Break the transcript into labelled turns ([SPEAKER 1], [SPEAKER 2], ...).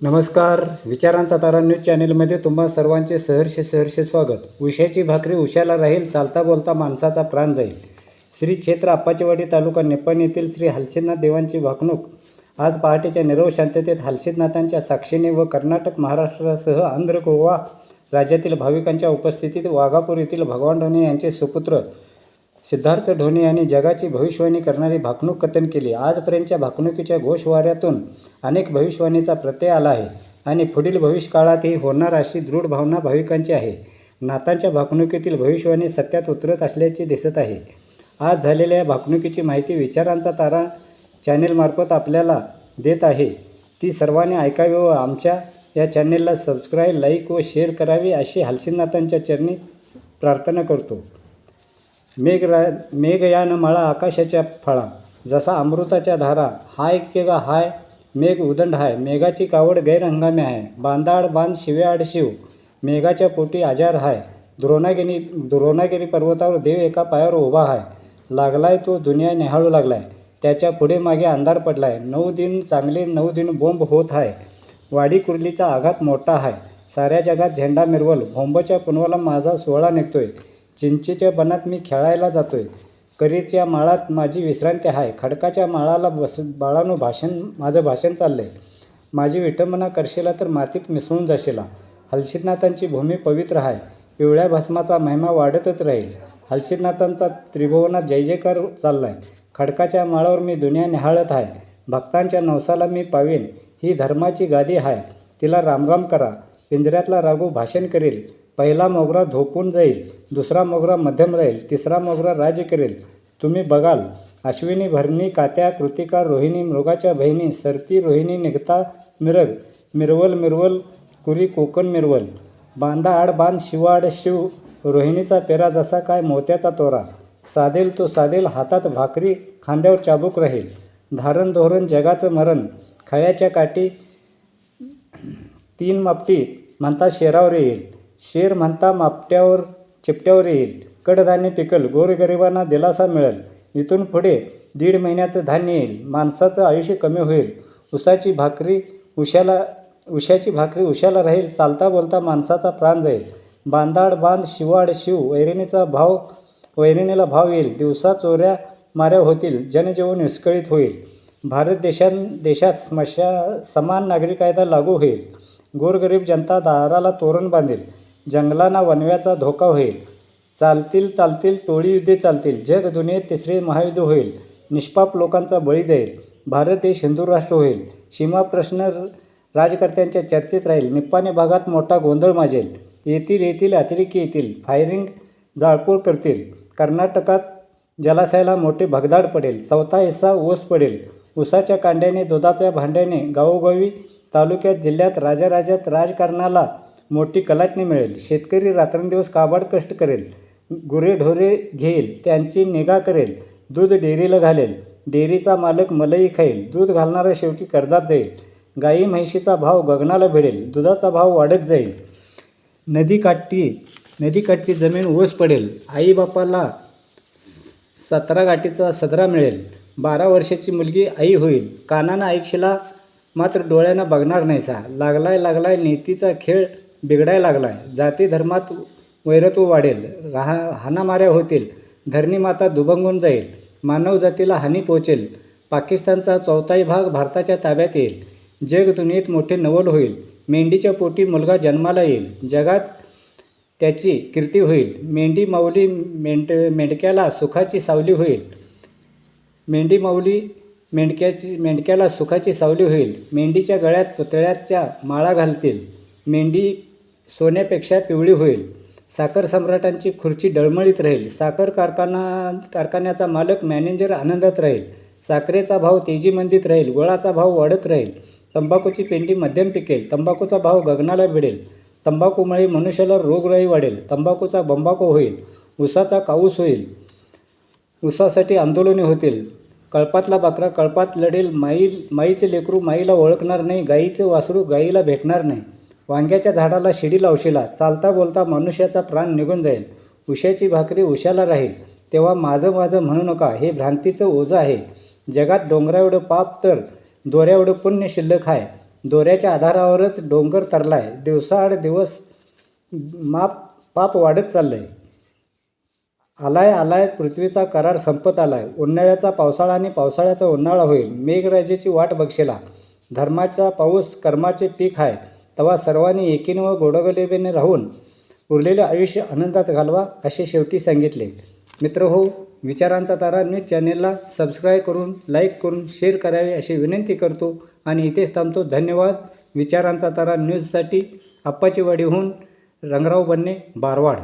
[SPEAKER 1] नमस्कार विचारांचा तारा न्यूज चॅनेलमध्ये तुम्हा सर्वांचे सहर्ष सहर्ष स्वागत. उशाची भाकरी उशाला राहील चालता बोलता माणसाचा प्राण जाईल. श्री क्षेत्र आप्पाचीवाडी तालुका निप्पाण येथील श्री हलसिद्धनाथ देवांची भाकणूक आज पहाटेच्या निरव शांततेत हलसिदनाथांच्या साक्षीने व कर्नाटक महाराष्ट्रासह आंध्र गोवा राज्यातील भाविकांच्या उपस्थितीत वाघापूर येथील भगवान ढोणे यांचे सुपुत्र सिद्धार्थ ढोणे यांनी जगाची भविष्यवाणी करणारी भाकणूक कथन केली. आजपर्यंतच्या भाकणुकीच्या घोषवाऱ्यातून अनेक भविष्यवाणीचा प्रत्यय आला आहे आणि पुढील भविष्यकाळातही होणार अशी दृढ भावना भाविकांची आहे. नातांच्या भाकणुकीतील भविष्यवाणी सत्यात उतरत असल्याचे दिसत आहे. आज झालेल्या या भाकणुकीची माहिती विचारांचा तारा चॅनेलमार्फत आपल्याला देत आहे. ती सर्वांनी ऐकावी व आमच्या या चॅनेलला सबस्क्राईब लाईक व शेअर करावी अशी हलसिद्धनाथांच्या चरणी प्रार्थना करतो. मेघरा मेघयान मळा आकाशाच्या फळा. जसा अमृताच्या धारा हाय के गा हाय मेघ उदंड हाय. मेघाची कावड गैरहंगामी आहे. बांधाड बांध शिव्याआड शिव. मेघाच्या पोटी आजार हाय. द्रोणागिरी द्रोणागिरी पर्वतावर देव एका पायावर उभा आहे लागलाय तो दुनिया निहाळू लागलाय. त्याच्या पुढे मागे अंधार पडलाय. नऊ दिन चांगले नऊ दिन बोंब होत आहे वाडी कुर्लीचा आघात मोठा आहे साऱ्या जगात झेंडा मिरवल. भोंबच्या पुनवाला माझा सोहळा निघतोय. चिंचेच्या बनात मी खेळायला जातोय. करीच्या माळात माझी विश्रांती आहे. खडकाच्या माळाला बस बाळानो भाषण माझं भाषण चाललंय. माझी विटंबना करशिला तर मातीत मिसळून जाशिला. हलसिद्धनाथांची भूमी पवित्र आहे. पिवळ्या भस्माचा महिमा वाढतच राहील. हलसिद्धनाथांचा त्रिभुवनात जय जयकार चाललाय. खडकाच्या माळावर मी दुनिया निहाळत आहे. भक्तांच्या नवसाला मी पावेन. ही धर्माची गादी आहे. तिला रामराम करा. पिंजऱ्यातला राघू भाषण करेल. पहिला मोगरा झोपून जाईल. दुसरा मोगरा मध्यम राहील. तिसरा मोगरा राज्य करेल. तुम्ही बघाल. अश्विनी भरणी कात्या कृतिका रोहिणी मृगाच्या बहिणी सरती रोहिणी निघता मिरग मिरवल मिरवल कुरी कोकण मिरवल. बांधा आड बांध शिवाड शिव. रोहिणीचा पेरा जसा काय मोत्याचा तोरा. साधेल तो साधेल हातात भाकरी खांद्यावर चाबूक राहील. धारण धोरण जगाचं मरण. खळ्याच्या काठी तीन मापटी म्हणता शेरावर येईल. शेर म्हणता मापट्यावर चिपट्यावर येईल. कडधान्य पिकल गोरगरिबांना दिलासा मिळेल. इथून पुढे दीड महिन्याचं धान्य येईल. माणसाचं आयुष्य कमी होईल. उसाची भाकरी उशाला उशाची भाकरी उशाला राहील. चालता बोलता माणसाचा प्राण जाईल. बांधाड बांध शिवाड शिव वैरणीचा भाव वैरणीला भाव येईल. दिवसा चोऱ्या माऱ्या होतील. जनजीवन विस्कळीत होईल. भारत देशां देशात स्मशा समान नागरी कायदा लागू होईल. गोरगरीब जनता दाराला तोरण बांधेल. जंगलांना वनव्याचा धोका होईल. चालतील चालतील टोळी युद्धे चालतील. जग दुनियेत तिसरे महायुद्ध होईल. निष्पाप लोकांचा बळी जाईल. भारत देश हिंदू राष्ट्र होईल. सीमा प्रश्न राजकर्त्यांच्या चर्चेत राहील. निप्पाणी भागात मोठा गोंधळ माजेल. येतील येतील अतिरेकी येतील फायरिंग जाळपोळ करतील. कर्नाटकात जलाशयाला मोठे भगदाड पडेल. चौथा हिस्सा ओस पडेल. उसाच्या कांड्याने दुधाच्या भांड्याने गावोगावी तालुक्यात जिल्ह्यात राजाराज्यात राजकारणाला मोठी कलाटणी मिळेल. शेतकरी रात्रंदिवस काबाड कष्ट करेल गुरेढोरे घेईल त्यांची निगा करेल दूध डेअरीला घालेल डेअरीचा मालक मलई खाईल दूध घालणारा शेवटी कर्जात जाईल गाई म्हैशीचा भाव गगनाला भिडेल दुधाचा भाव वाढत जाईल. नदीकाठी नदीकाठची जमीन ओस पडेल आईबापाला सतरा गाठीचा सदरा मिळेल. बारा वर्षाची मुलगी आई होईल. कानानं ऐकशिला मात्र डोळ्यानं बघणार नाहीसा. लागलाय लागलाय नीतीचा खेळ बिघडाय लागलाय. जाती धर्मात वैरत्व वाढेल. राहा हाणामाऱ्या होतील. धरणी माता दुभंगून जाईल. मानव जातीला हानी पोहोचेल. पाकिस्तानचा चौथाई भाग भारताच्या ताब्यात येईल. जग दुनियेत मोठे नवल होईल. मेंढीच्या पोटी मुलगा जन्माला येईल. जगात त्याची कीर्ती होईल. मेंढी माऊली मेंढ मेंढक्याला सुखाची सावली होईल. मेंढी माऊली मेंढक्याची मेंढक्याला सुखाची सावली होईल. मेंढीच्या गळ्यात पुतळ्याच्या माळा घालतील. मेंढी सोन्यापेक्षा पिवळी होईल. साखर सम्राटांची खुर्ची डळमळीत राहील. साखर कारखाना कारखान्याचा मालक मॅनेजर आनंदात राहील. साखरेचा भाव तेजीमंदीत राहील. गुळाचा भाव वाढत राहील. तंबाखूची पेंडी मध्यम पिकेल. तंबाखूचा भाव गगनाला भिडेल. तंबाखूमुळे मनुष्याला रोगराई वाढेल. तंबाखूचा बंबाखू होईल. उसाचा काऊस होईल. उसासाठी आंदोलने होतील. कळपातला बकरा कळपात लढेल माई माईचे लेकरू माईला ओळखणार नाही गाईचं वासरू गाईला भेटणार नाही. वांग्याच्या झाडाला शिडी लावशीला चालता बोलता मनुष्याचा प्राण निघून जाईल. उशाची भाकरी उशाला राहील. तेव्हा माझं माझं म्हणू नका हे भ्रांतीचं ओझं आहे. जगात डोंगराएवढं पाप तर दोऱ्याएवढं पुण्य शिल्लक आहे. दोऱ्याच्या आधारावरच डोंगर तरलाय. दिवसाआड दिवस माप पाप वाढत चाललंय. आलाय आलाय पृथ्वीचा करार संपत आलाय. उन्हाळ्याचा पावसाळा आणि पावसाळ्याचा उन्हाळा होईल. मेघराजेची वाट बघशिला. धर्माचा पाऊस कर्माचे पीक आहे तेव्हा सर्वांनी एकीने व गोडगलिबीने राहून उरलेले आयुष्य आनंदात घालवा असे शेवटी सांगितले. मित्र हो विचारांचा तारा न्यूज चॅनेलला सबस्क्राईब करून लाईक करून शेअर करावे अशी विनंती करतो. आणि इथेच थांबतो. धन्यवाद. विचारांचा तारा न्यूजसाठी आप्पाची वाडीहून रंगराव बनणे बारवाड.